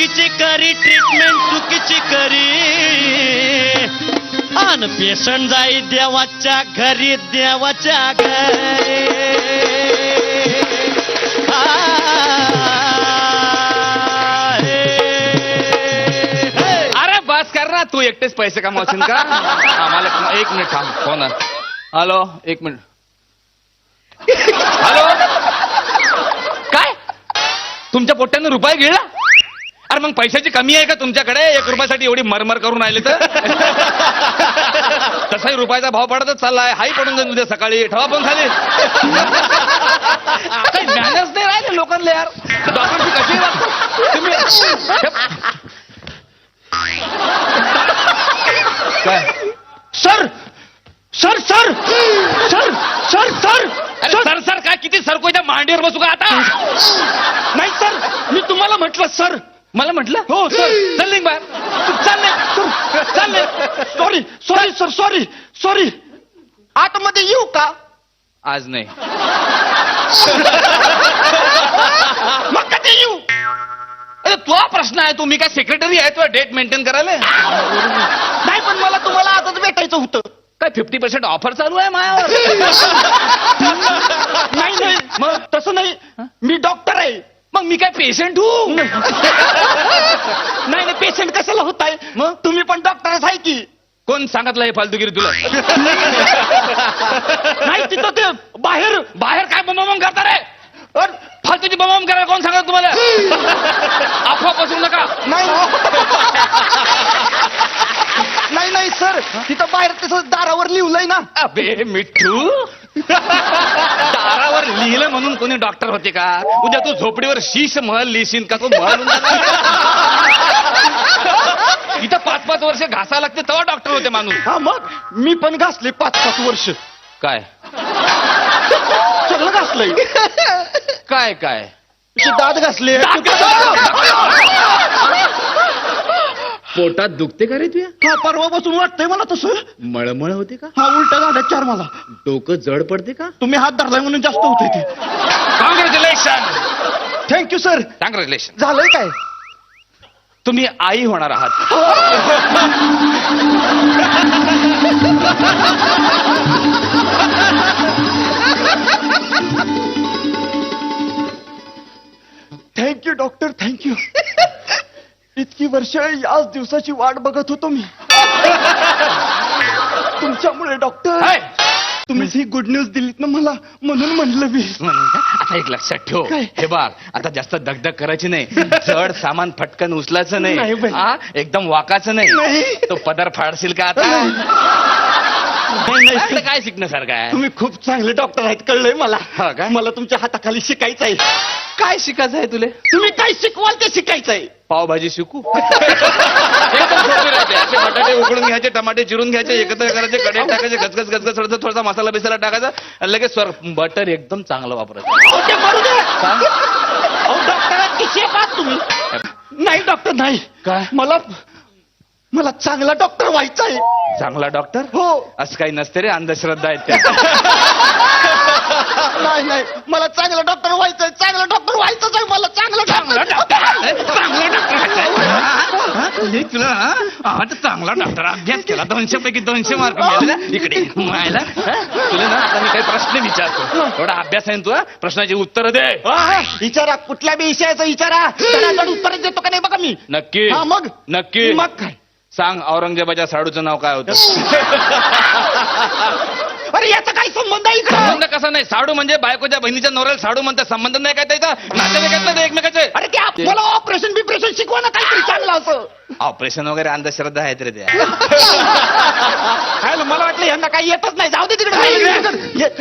चुकीची करी ट्रीटमेंट चुकीची करी. आन पेशंट जाई देवाच्या घरी देवाच्या घरी. अरे बस कर ना तू एकटेच पैसे कमावशील का? आम्हाला एक मिनिट थांब हो फोन हॅलो एक मिनिट. हॅलो? काय? तुमच्या पोट्यानं रुपये गिळला? अरे मग पैशाची कमी आहे का तुमच्याकडे? एक रुपयासाठी एवढी मरमर करून राहिले तर? तसाही रुपयाचा भाव पडतच चाललाय. हाही पडून जाईल उद्या सकाळी. ठेवा पण खाली. काही मॅनर्स नाही राहिले लोकांना यार. डॉक्टरची कशी तुम्ही काय? Sir! Sir sir! Sir sir sir! अरे सर! सर काय किती सरकोच्या मांडीवर बसू का आता? नाही सर! मी तुम्हाला म्हटलं सर! मला म्हटलं? हो सर चल निघ बाहेर. चालले चालले sorry sorry sir sorry sorry आतमध्ये येऊ का? आज नाही. मग कधी येऊ? अरे तुझा प्रश्न आहे. तू मी काय सेक्रेटरी आहे तुला डेट मेंटेन करायला? नाही पण मला तुम्हाला आजच भेटायचं होतं. काय फिफ्टी पर्सेंट ऑफर चालू आहे मायावर नाही नाही. मग तसं नाही. मी डॉक्टर आहे. मग मी काय पेशंट हो? नाही नाही पेशंट कशाला होत आहे मग? तुम्ही पण डॉक्टरच आहे की. कोण सांगितलं हे फालतूगिरी तुला? नाही तिथं ते बाहेर बाहेर काय बमबम करता रे? अर, फालतूची बमबम करायला कोण सांगत तुम्हाला? अफवा पसरू नका. नाही नाही. नाही सर. तिथं बाहेर तसं दारावर लिहिलंय ना. अबे दारावर लिहिलं म्हणून कोणी डॉक्टर होते का? उद्या तू झोपडीवर शीश महल लिहिशील का? तो महल इथं पाच पाच वर्ष घासा लागते तेव्हा डॉक्टर होते माणूस. हा मग? मी पण घासले पाच पाच वर्ष. काय? सगळं घासलंय. काय काय? दात घासले. पोटात दुखते का रे तुया? हा परवापासून वाटतंय मला तसं. मळमळ होते का? हा उलटा झाला चार मला. डोकं जड पडते का? तुम्ही हात धरलाय म्हणून जास्त होतंय ते. कॉंग्रॅच्युलेशन थँक्यू सर कॉंग्रॅच्युलेशन झालंय काय? तुम्ही आई होणार आहात. थँक्यू डॉक्टर थँक्यू इतकी वर्ष याच दिवसाची वाट बघत होतो मी तुमच्यामुळे डॉक्टर हाय. तुम्हीच ही गुड न्यूज दिलीत ना मला म्हणून म्हणलं मी म्हणून का? आता एक लक्षात ठेव काय? हे बघ आता जास्त दगदग करायची नाही जड सामान फटकन उचलायचं नाही नाही बाई. हा? एकदम वाकाचं नाही. नाही तो पदर फाडशील का आता नाही, नाही. आता काय शिकण्यासारखं आहे? तुम्ही खूप चांगले डॉक्टर आहेत कळलंय मला. हा काय? मला तुमच्या हाताखाली शिकायचं आहे. काय शिकायचं आहे तुले? तुम्ही काय शिकवाल ते शिकायचं आहे. पावभाजी शिकू? एकदम सोपी राहते. असे बटाटे उकडून घ्यायचे टमाटे चिरून घ्यायचे एकत्र करायचे कढईत टाकायचे गचगच गचगच थोडंसं थोडासा मसाला बिसाला टाकायचा आणि लगेच स्वर बटर एकदम चांगलं वापरायचं. अहो, ते करू द्या. अहो, डॉक्टरांची शेप आहात तुम्ही? नाही डॉक्टर नाही. काय? मला मला चांगला डॉक्टर व्हायचा आहे. चांगला डॉक्टर हो. असं काही नसते रे अंधश्रद्धा आहेत त्या. नाही नाही. मला चांगला डॉक्टर व्हायचंय चांगला डॉक्टर व्हायचंच आहे. मला चांगला चांगला डॉक्टर डॉक्टर चांगला डॉक्टर तुला हा? हा, तर चांगला डॉक्टर अभ्यास केला. दोनशे पैकी दोनशे मार्क मिळाले. ना इकडे मायला. हा? तुला ना आता मी काही प्रश्न विचारतो. एवढा अभ्यास आहे ना तुला प्रश्नाची उत्तर दे. विचारा कुठल्या बी विषयाचं विचारा उत्तर देतो का नाही बघा मी. नक्की. हा मग. नक्की. मग. सांग औरंगजेबाच्या साडूचं नाव काय होतं? अरे याचा काय संबंध आहे संबंध इकडं कसा नाही? साडू म्हणजे बायकोच्या बहिणीच्या नवऱ्याला साडू म्हणतात. संबंध नाही काय त्याचा? नातेवाईक आहेत ना ते एकमेकाचे? अरे ते आप- मला ऑपरेशन बिपरेशन शिकवा ना काहीतरी चांगलं असं. ऑपरेशन वगैरे अंधश्रद्धा आहेत रे त्या काय ना, मला वाटलं यांना काही येतच नाही. जाऊ दे तिकडे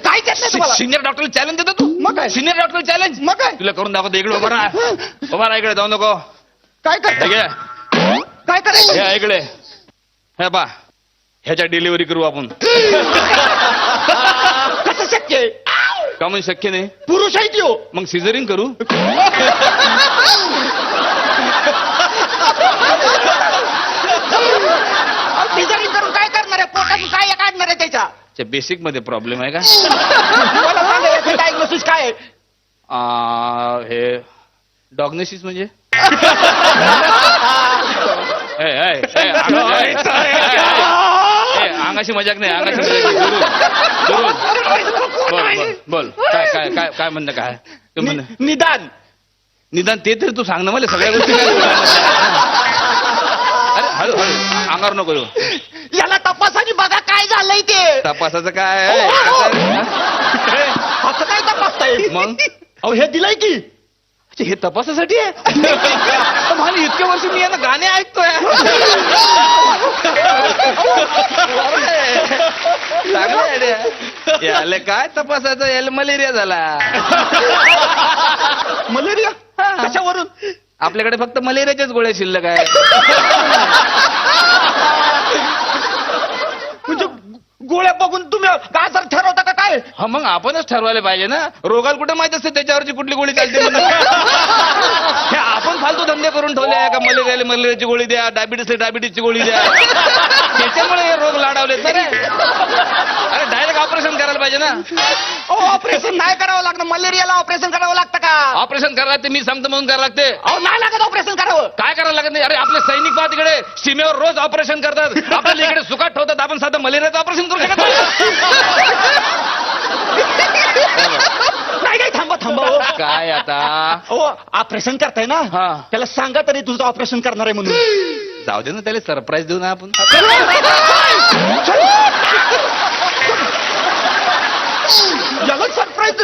काय नाही सिनियर डॉक्टर चॅलेंज देतो तू? मग काय? सिनियर डॉक्टर चॅलेंज मग काय? तुला करून दाखवतो इकडे उभा राहा. उभा राहा इकडे जाऊ नको. काय करता? काय करायचं? हे इकडे हे पा ह्याच्या डिलिव्हरी करू आपण. कसं शक्य आहे? का म्हणजे शक्य नाही? पुरुष आहे त्यो मग सिझरिंग करू? सिजरिंग करून काय करणार आहे? पोटातून काय काढणार आहे त्याच्या. बेसिकमध्ये प्रॉब्लेम आहे का? मला सांगा याचं डायग्नोसिस काय आहे? आ, हे डॉग्नेसिस म्हणजे? ए, ए, ए, अंग- ए, ए, ए, ए, अंगाशी मजाक नाही अंगाशी मजाक नाही. दुरून, दुरून. बोल बोल बोल काय काय काय काय म्हणणं काय तू म्हणणं नि- निदान निदान ते तरी तू सांग ना मला सगळ्या गोष्टी काय अरे हळू हळू अंगावर नको येऊ. याला तपासाने बघा काय झालंय ते तपासाचं काय आहे? कसं आहे? हा? असं काय तपासताय मग अहो हे दिलंय की हे तपासासाठी आहे? मला इतक्या वर्ष मी यांना गाणे ऐकतोय. चांगलं. याले काय तपासायचं याला मलेरिया झाला. मलेरिया? कशावरून? आपल्याकडे फक्त मलेरियाच्याच गोळ्या शिल्लक आहे म्हणजे गोळ्या बघून तुम्ही काय सर ठरवता काय? हा मग आपणच ठरवायला पाहिजे ना. रोगाला कुठे माहीत असते? त्याच्यावरची कुठली गोळी चालते म्हणून. हे आपण फालतू धंदे करून ठेवले आहे का? मलेरियाला मलेरियाची गोळी द्या डायबिटीसला डायबिटीसची गोळी द्या. त्याच्यामुळे हे रोग लाडावले तर अरे डायरेक्ट ऑपरेशन करायला पाहिजे ना. ऑपरेशन नाही करावं लागणार. मलेरियाला ऑपरेशन करावं लागतं का? ऑपरेशन करायला लागते मी सांगतो म्हणून करायला लागते. अहो नाही लागत ऑपरेशन करावं. काय करायला लागत नाही? अरे आपले सैनिक पहा तिकडे. सीमेवर रोज ऑपरेशन करतात आपल्याला इकडे सुखात ठेवतात आपण साधं मलेरियाचं ऑपरेशन करू शकत नाही. नाही नाही थांबा थांबा हो. काय हो ऑपरेशन करताय ना हा. त्याला सांगा तरी तुझं ऑपरेशन करणार आहे म्हणून जाऊ दे ना त्याला सरप्राईज देऊ ना आपण याला सरप्राईज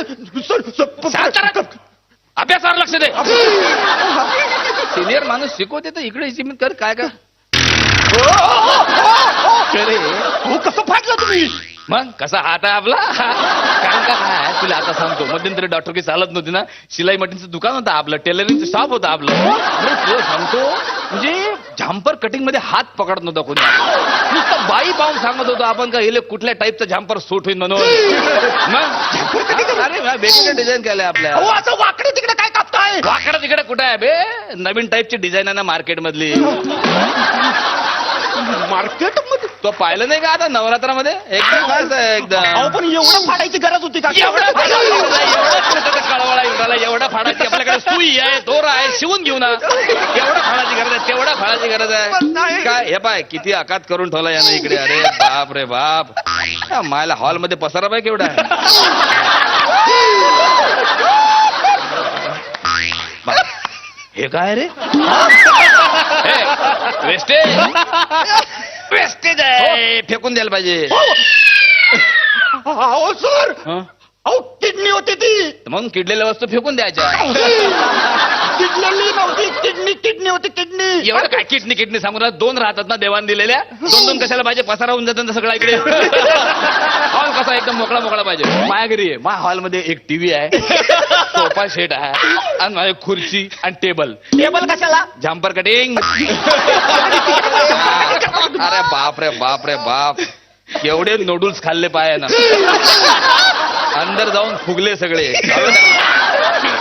अभ्यासावर लक्ष दे सिनियर माणूस शिकवते तर इकडे हिची कर काय का अरे हो कसं फाटलं तुम्ही मग कसा हात आहे आपला? कारण का काय? आहे, तुला आता सांगतो मध्यंतरी डॉक्टर की चालत नव्हती ना शिलाई मशीनचं दुकान होतं आपलं टेलरिंगचं शॉप होतं आपलं. अरे तुला सांगतो म्हणजे झांपर कटिंगमध्ये हात पकडत नव्हता कोणी. नुसतं बाई पाहून सांगत होतो आपण का हे कुठल्या टाईपचं झांपर सूट होईल म्हणून. मग अरे वेगवेगळे डिझाईन केलंय आपल्या. अहो असं वाकडे तिकडे काय कापताय? वाकडं तिकडे कुठे आहे बे? नवीन टाईपची डिझाईन आहे ना मार्केट मधली. मार्केटमध्ये? तो पाहिलं नाही का आता नवरात्रामध्ये? एकदम आहे अहो एकदम पण एवढं फाडायची गरज होती का? एवढा कळवळा युद्धाला एवढा फाडायची आपल्याकडे सुई आहे दोरा आहे शिवून घेऊ ना. एवढा फाडायची गरज आहे तेवढा फाडायची गरज आहे. काय हे पाय किती आकात करून ठेवला यानं इकडे? अरे बाप रे बाप. या मायला हॉलमध्ये पसारा पाय केवढा बा- हे काय रे? वेस्टेज वेस्टेज आहे फेकून द्यायला पाहिजे. अहो सर! हं? अहो किडनी होती ती. म्हणून किडलेल्या वस्तू फेकून द्यायच्या. किडनी होती किडनी. एवढं काय किडनी किडनी? सांगू ना दोन राहतात ना देवान दिलेल्या. दोन दोन कशाला पाहिजे? पसारा होऊन जातात ना सगळा इकडे. हॉल कसा एकदम मोकळा मोकळा पाहिजे. माझ्या घरी आहे. माझ्या हॉलमध्ये एक टीव्ही आहे. सोफा सेट आहे. आणि माझी खुर्ची आणि टेबल टेबल कशाला? झांपर कटिंग अरे बाप रे बाप रे बाप. एवढे नूडल्स खाल्ले पाय ना अंदर जाऊन फुगले सगळे.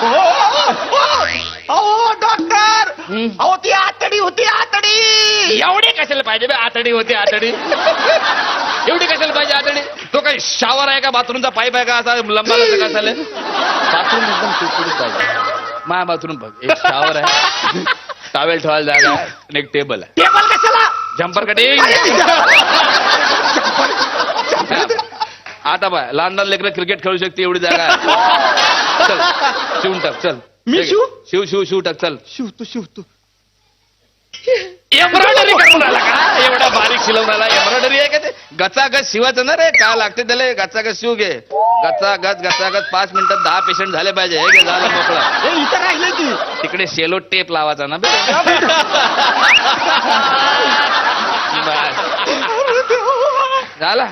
हं. अहो ती आतडी होती आतडी. एवढे कशाला पाहिजे बे? आतडी होते आतडी. एवढी कशाला पाहिजे आतडी? तो काही शावर आहे का बाथरूमचा पाईप आहे का असा लंबाला का चालेल बाथरूम एकदम सुटसुटीत पाहिजे माझ्या बाथरूम बघ एक शावर आहे. टावेल ठेवायला जागा आहे आणि एक टेबल आहे. टेबल कशाला? जम्पर कटिंग आता बाय लहान लहान लेकरं क्रिकेट खेळू शकते एवढी जागा आहे. चल शिवून टाक चल. मी शिवू? शिव शिव शिव टाक चल. शिवतो शिवतो. एम्ब्रॉयडरी करून आला का? एवढा बारीक शिलवून आला एम्ब्रॉयडरी आहे का ते? गचागच शिवायचं ना रे? काय लागते त्याला. गचागच शिव घे. गचागच गचागच पाच मिनिटात दहा पेशंट झाले पाहिजे. हे घे झालं मोकळं. हे इथं राहिले की तिकडे शेलो टेप लावायचा ना बे. झाला?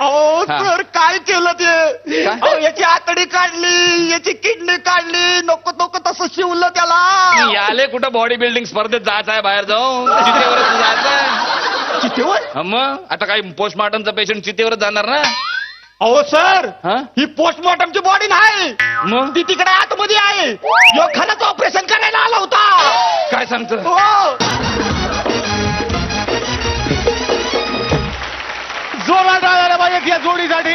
अहो हा. सर काय केलं ते? काय? अहो याची आतडी काढली याची किडनी काढली. नको नको तसं शिवलं त्याला. याले कुठं बॉडी बिल्डिंग स्पर्धेत जायचं आहे बाहेर जाऊन चितेवरच जायचं आहे. चितेवर? हा मग? आता काही पोस्टमॉर्टमचा पेशंट चितेवरच जाणार ना? अहो सर हा? ही पोस्टमॉर्टमची बॉडी नाही. मग? ती तिकडे आतमध्ये आहे. यो ऑपरेशन करायला आला होता. काय सांगतो हो. जोरदार टाळायला पाहिजेत या जोडीसाठी.